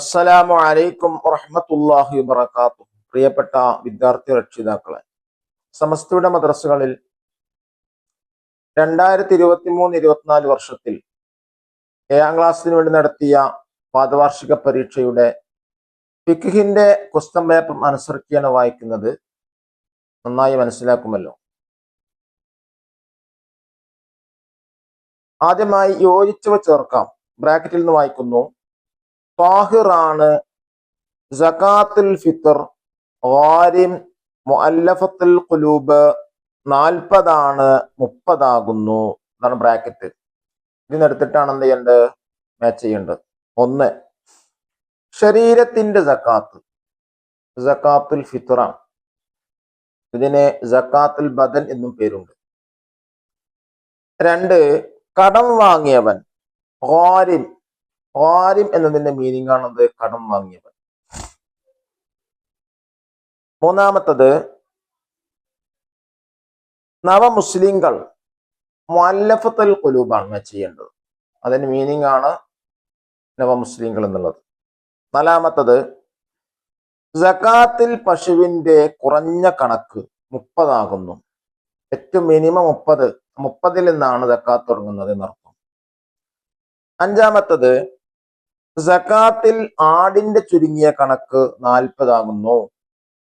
അസ്സലാമു അലൈക്കും വറഹമത്തല്ലാഹി വബറകാതുഹു. പ്രിയപ്പെട്ട വിദ്യാർത്ഥി രക്ഷിതാക്കളെ സമസ്തയുടെ മദ്രസകളിൽ രണ്ടായിരത്തി ഇരുപത്തി മൂന്ന് ഇരുപത്തിനാല് വർഷത്തിൽ ഏഴാം ക്ലാസ്സിന് വേണ്ടി നടത്തിയ പാദവാർഷിക പരീക്ഷയുടെ ഫിഖിന്റെ ക്വസ്റ്റൻ പേപ്പർ അനുസരിക്കുകയാണ് വായിക്കുന്നത്. നന്നായി മനസ്സിലാക്കുമല്ലോ. ആദ്യമായി യോജിച്ചവ ചേർക്കാം. ബ്രാക്കറ്റിൽ നിന്ന് വായിക്കുന്നു. താഹിറാണ്. സകാത്തുൽ ഫിത്തർ ഗാരിം മുഅല്ലഫത്തുൽ ഖുലൂബ് നാൽപ്പതാണ് മുപ്പതാകുന്നു എന്നാണ് ബ്രാക്കറ്റ്. ഇതിനെടുത്തിട്ടാണ് എന്ത് ചെയ്യേണ്ടത് മാച്ച് ചെയ്യേണ്ടത് ഒന്ന് ശരീരത്തിന്റെ ജക്കാത്ത് ജക്കാത്തുൽ ഫിത്തറാണ് ഇതിന് ജക്കാത്തുൽ ബദൻ എന്നും പേരുണ്ട്. രണ്ട് കടം വാങ്ങിയവൻ ഗാരിം ഗാരിം എന്നതിന്റെ മീനിങ് ആണത് കടം വാങ്ങിയവൻ. മൂന്നാമത്തത് നവമുസ്ലിങ്ങൾ മുല്ലഫത്തൽ കുലൂബാണ് ചെയ്യേണ്ടത്. അതിന്റെ മീനിങ് ആണ് നവമുസ്ലിങ്ങൾ എന്നുള്ളത്. നാലാമത്തത് ജക്കാത്തിൽ പശുവിന്റെ കുറഞ്ഞ കണക്ക് മുപ്പതാകുന്നു. ഏറ്റവും മിനിമം മുപ്പത്. മുപ്പതിൽ നിന്നാണ് ജക്കാത്ത് തുടങ്ങുന്നത് എന്നർത്ഥം. അഞ്ചാമത്തത് സക്കാത്തിൽ ആടിന്റെ ചുരുങ്ങിയ കണക്ക് നാൽപ്പതാകുന്നു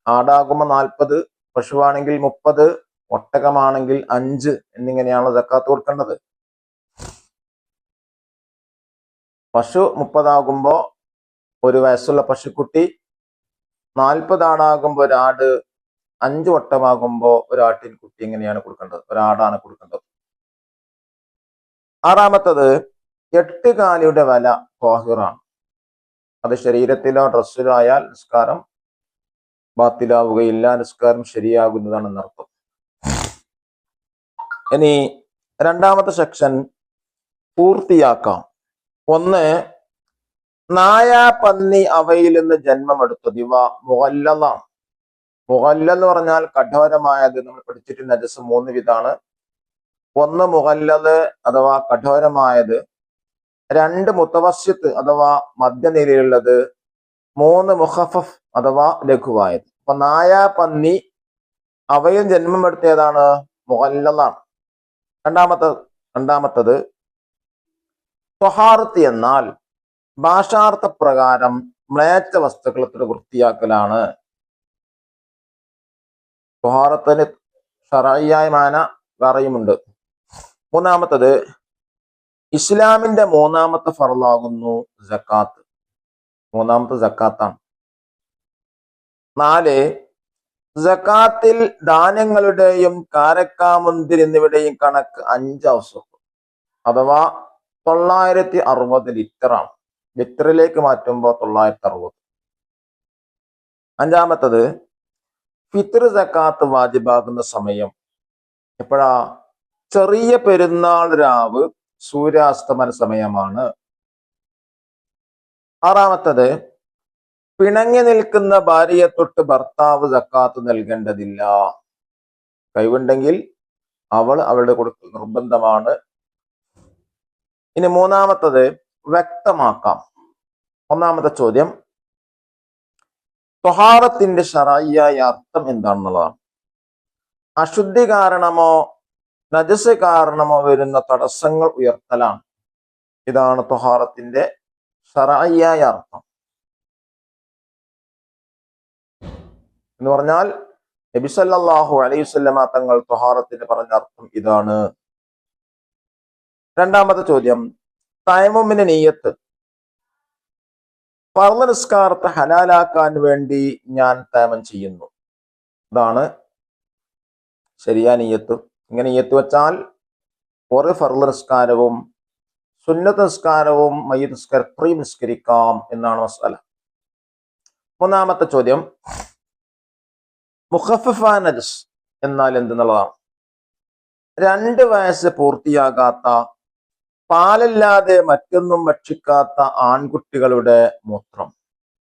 ആടാകുമ്പോൾ നാൽപ്പത് പശുവാണെങ്കിൽ മുപ്പത് ഒട്ടകമാണെങ്കിൽ അഞ്ച് എന്നിങ്ങനെയാണ് സക്കാത്ത് കൊടുക്കേണ്ടത്. പശു മുപ്പതാകുമ്പോ ഒരു വയസ്സുള്ള പശുക്കുട്ടി നാൽപ്പത് ആടാകുമ്പോൾ ഒരാട് അഞ്ച് വട്ടമാകുമ്പോ ഒരാട്ടിൻ കുട്ടി എങ്ങനെയാണ് കൊടുക്കേണ്ടത്. ഒരാടാണ് കൊടുക്കേണ്ടത്. ആറാമത്തത് എട്ട് കാലിയുടെ വില കോഹിറാണ്. അത് ശരീരത്തിലോ ഡ്രസ്സിലോ ആയാൽ നിസ്കാരം ബാത്തിലാവുകയില്ല നിസ്കാരം ശരിയാകുന്നതാണ് എന്നർത്ഥം. ഇനി രണ്ടാമത്തെ സെക്ഷൻ പൂർത്തിയാക്കാം. ഒന്ന് നായ പന്നി അവയിൽ നിന്ന് ജന്മമെടുത്തത് ഇവ മുഹല്ലതാണ് മുഹല്ല എന്ന് പറഞ്ഞാൽ കഠോരമായത്. നമ്മൾ പഠിച്ചിട്ട് നജസ് മൂന്ന് വിധാണ്. ഒന്ന് മുഹല്ലത് അഥവാ കഠോരമായത്. രണ്ട് മുത്തവസ്യത്ത് അഥവാ മധ്യനിലയിലുള്ളത് മൂന്ന് മുഖഫഫ് അഥവാ ലഘുവായത്. അപ്പൊ നായ പന്നി അവയും ജന്മമെടുത്ത ഏതാണ് മുഹല്ലതാണ് രണ്ടാമത്തെ രണ്ടാമത്തത് സ്വഹാർത്തി എന്നാൽ ഭാഷാർത്ഥ പ്രകാരം മ്ലേച്ച വസ്തുക്കളത്തിന് വൃത്തിയാക്കലാണ്. സ്വഹാറത്തിന് ഷറയ്യായ മാന വേറെയുമുണ്ട്. മൂന്നാമത്തത് ഇസ്ലാമിന്റെ മൂന്നാമത്തെ ഫറലാകുന്നു ജക്കാത്ത് മൂന്നാമത്തെ ജക്കാത്താണ് നാല് ജക്കാത്തിൽ ദാനങ്ങളുടെയും കാരക്കാമുന്തിരി എന്നിവയുടെയും കണക്ക് അഞ്ച് അവസരം അഥവാ തൊള്ളായിരത്തി അറുപത് ലിറ്ററാണ്. ലിറ്ററിലേക്ക് മാറ്റുമ്പോൾ തൊള്ളായിരത്തി അറുപത് അഞ്ചാമത്തത് ഫിത്ർ ജക്കാത്ത് വാജിബാകുന്ന സമയം. എപ്പോഴാ? ചെറിയ പെരുന്നാൾ രാവ് സൂര്യാസ്തമന സമയമാണ് ആറാമത്തത് പിണങ്ങി നിൽക്കുന്ന ഭാര്യയെ തൊട്ട് ഭർത്താവ് ജക്കാത്ത് നൽകേണ്ടതില്ല. കഴിവുണ്ടെങ്കിൽ അവൾ അവളുടെ കൊടുക്കൽ നിർബന്ധമാണ്. ഇനി മൂന്നാമത്തത് വ്യക്തമാക്കാം. ഒന്നാമത്തെ ചോദ്യം തൊഹാറത്തിന്റെ ഷറായിയായ അർത്ഥം എന്താണെന്നുള്ളതാണ്. അശുദ്ധി കാരണമോ നജസ് കാരണമോ വരുന്ന തടസ്സങ്ങൾ ഉയർത്തലാണ്. ഇതാണ് തൊഹാറത്തിന്റെ ഷറായിയായ അർത്ഥം. എന്ന് പറഞ്ഞാൽ നബിസല്ലാഹു അലൈവല്ലമ തങ്ങൾ തൊഹാറത്തിന് പറഞ്ഞ അർത്ഥം ഇതാണ്. രണ്ടാമത്തെ ചോദ്യം തയമമ്മിന് നെയ്യത്ത്. പർവ നിസ്കാരത്തെ ഹലാലാക്കാൻ വേണ്ടി ഞാൻ തയമം ചെയ്യുന്നു. ഇതാണ് ശരിയാ നെയ്യത്ത്. ഇങ്ങനെ നെയ്യത്ത് വെച്ചാൽ ഒരു ഫർൾ നിസ്കാരവും സുന്നത്ത് നിസ്കാരവും മയ്യ നിസ്കാര നിസ്കരിക്കാം എന്നാണ് മസാല. മൂന്നാമത്തെ ചോദ്യം മുഖഫഫ നജസ് എന്നാൽ എന്തെന്നുള്ളതാണ്. രണ്ട് വയസ്സ് പൂർത്തിയാകാത്ത പാലല്ലാതെ മറ്റൊന്നും ഭക്ഷിക്കാത്ത ആൺകുട്ടികളുടെ മൂത്രം.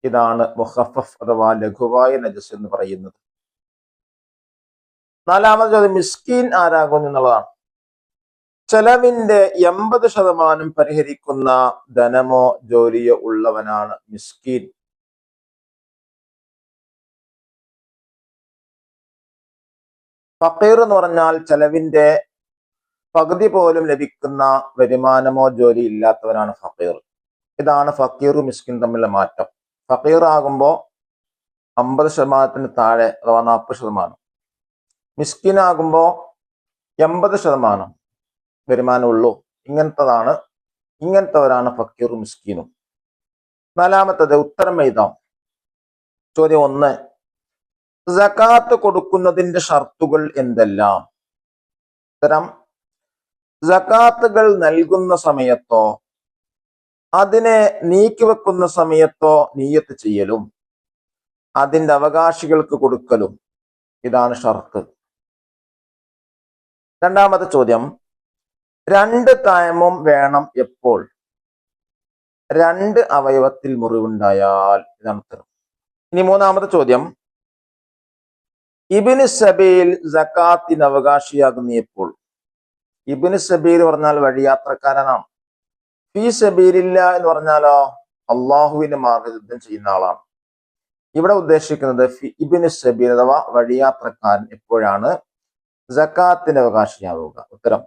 ഇതാണ് മുഹഫഫ് അഥവാ ലഘുവായ നജസ് എന്ന് പറയുന്നത്. നാലാമത് ചോദ്യം മിസ്കീൻ ആരാകുന്നു എന്നുള്ളതാണ്. ചെലവിന്റെ എൺപത് ശതമാനം പരിഹരിക്കുന്ന ധനമോ ജോലിയോ ഉള്ളവനാണ് മിസ്കീൻ. ഫക്കീർ എന്ന് പറഞ്ഞാൽ ചെലവിന്റെ പകുതി പോലും ലഭിക്കുന്ന വരുമാനമോ ജോലി ഇല്ലാത്തവനാണ് ഫക്കീർ. ഇതാണ് ഫക്കീറും മിസ്കിൻ തമ്മിലുള്ള മാറ്റം. ഫക്കീർ ആകുമ്പോൾ അമ്പത് ശതമാനത്തിന് താഴെ അഥവാ നാൽപ്പത് ശതമാനം. മിസ്കിൻ ആകുമ്പോൾ എൺപത് ശതമാനം വരുമാനമുള്ളൂ ഇങ്ങനത്തതാണ് ഇങ്ങനത്തവരാണ് ഫക്കീറും മിസ്കീനും. നാലാമത്തത് ഉത്തരം എഴുതാം. ചോദ്യം ഒന്ന് സക്കാത്ത് കൊടുക്കുന്നതിന്റെ ഷർത്തുകൾ എന്തെല്ലാം? ഉത്തരം സക്കാത്തുകൾ നൽകുന്ന സമയത്തോ അതിനെ നീക്കിവെക്കുന്ന സമയത്തോ നീയത്ത് ചെയ്യലും അതിന്റെ അവകാശികൾക്ക് കൊടുക്കലും. ഇതാണ് ഷർത്ത്. രണ്ടാമത്തെ ചോദ്യം. രണ്ട് തയമം വേണം എപ്പോൾ? രണ്ട് അവയവത്തിൽ മുറിവുണ്ടായാൽ ഇതാണ് ഉത്തരം. ഇനി മൂന്നാമത്തെ ചോദ്യം. ഇബിന് സബയിൽ ജക്കാത്തിന് അവകാശിയാകുന്ന എപ്പോൾ? ഇബിന് സബീൽ പറഞ്ഞാൽ വഴിയാത്രക്കാരനാണ്. ഫി സബീലില്ല എന്ന് പറഞ്ഞാലോ? അള്ളാഹുവിന്റെ മാർഗയുദ്ധം ചെയ്യുന്ന ആളാണ്. ഇവിടെ ഉദ്ദേശിക്കുന്നത് ഇബിന് സബീൽ അഥവാ വഴിയാത്രക്കാരൻ എപ്പോഴാണ്? ജക്കാത്തിന് അവകാശിയാവുക ഉത്തരം.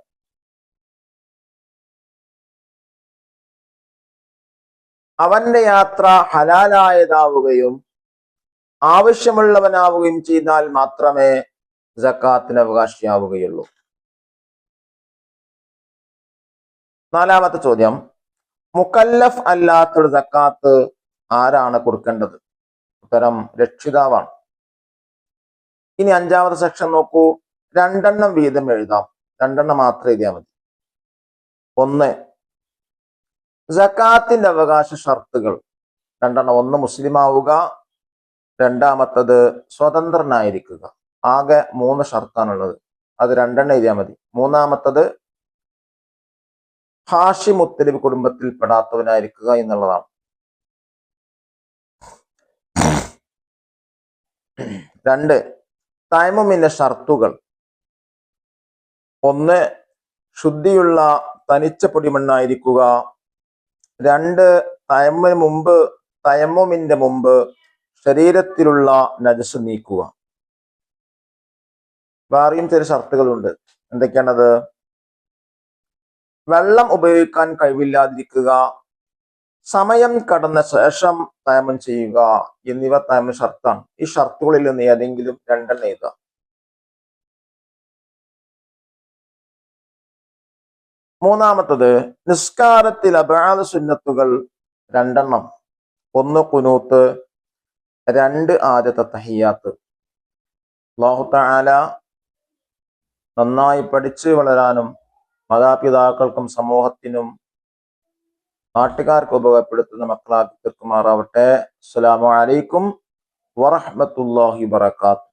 അവന്റെ യാത്ര ഹലാലായതാവുകയും ആവശ്യമുള്ളവനാവുകയും ചെയ്താൽ മാത്രമേ ജക്കാത്തിന് അവകാശിയാവുകയുള്ളൂ. നാലാമത്തെ ചോദ്യം. മുക്കല്ലഫ് അല്ലാത്തൊരു ജക്കാത്ത് ആരാണ് കൊടുക്കേണ്ടത്? ഉത്തരം രക്ഷിതാവാണ്. ഇനി അഞ്ചാമത്തെ സെക്ഷൻ നോക്കൂ. രണ്ടെണ്ണം വീതം എഴുതാം. രണ്ടെണ്ണം മാത്രം എഴുതിയാൽ മതി. ഒന്ന് ജക്കാത്തിന്റെ അവകാശ ഷർത്തുകൾ. രണ്ടെണ്ണം. ഒന്ന് മുസ്ലിം ആവുക രണ്ടാമത്തത് സ്വതന്ത്രനായിരിക്കുക. ആകെ മൂന്ന് ഷർത്താണുള്ളത്. അത് രണ്ടെണ്ണം എഴുതിയാൽ മതി. മൂന്നാമത്തത് ഹാഷി മുത്തലിബ് കുടുംബത്തിൽ പെടാത്തവനായിരിക്കുക എന്നുള്ളതാണ്. രണ്ട് തൈമുമിന്റെ ഷർത്തുകൾ. ഒന്ന് ശുദ്ധിയുള്ള തനിച്ച പൊടിമണ്ണായിരിക്കുക. രണ്ട് തയമ്മിന് മുമ്പ് തയമ്മുമിന്റെ മുമ്പ് ശരീരത്തിലുള്ള നജസ് നീക്കുക. വേറെയും ചില ഷർത്തുകളുണ്ട് എന്തൊക്കെയാണത്? വെള്ളം ഉപയോഗിക്കാൻ കഴിവില്ലാതിരിക്കുക. സമയം കടന്ന ശേഷം തയമം ചെയ്യുക. എന്നിവ തയമ ഷർത്താണ് ഈ ഷർത്തുകളിൽ നിന്ന് ഏതെങ്കിലും രണ്ടെണ്ണം എഴുതുക. മൂന്നാമത്തത് നിസ്കാരത്തിൽ അബാദ സുന്നത്തുകൾ രണ്ടെണ്ണം. ഒന്ന് കുനൂത്ത് രണ്ട് ആദ്യത്തെ തഹിയാത്ത് അല്ലാഹു തആല നന്നായി പഠിച്ച് വളരാനും മാതാപിതാക്കൾക്കും സമൂഹത്തിനും നാട്ടുകാർക്ക് ഉപയോഗപ്പെടുത്തുന്ന മക്കളാക്കി തീർക്കുമാറാവട്ടെ. അസ്സലാമു അലൈക്കും വറഹ്മത്തുള്ളാഹി വബറകാത്ത്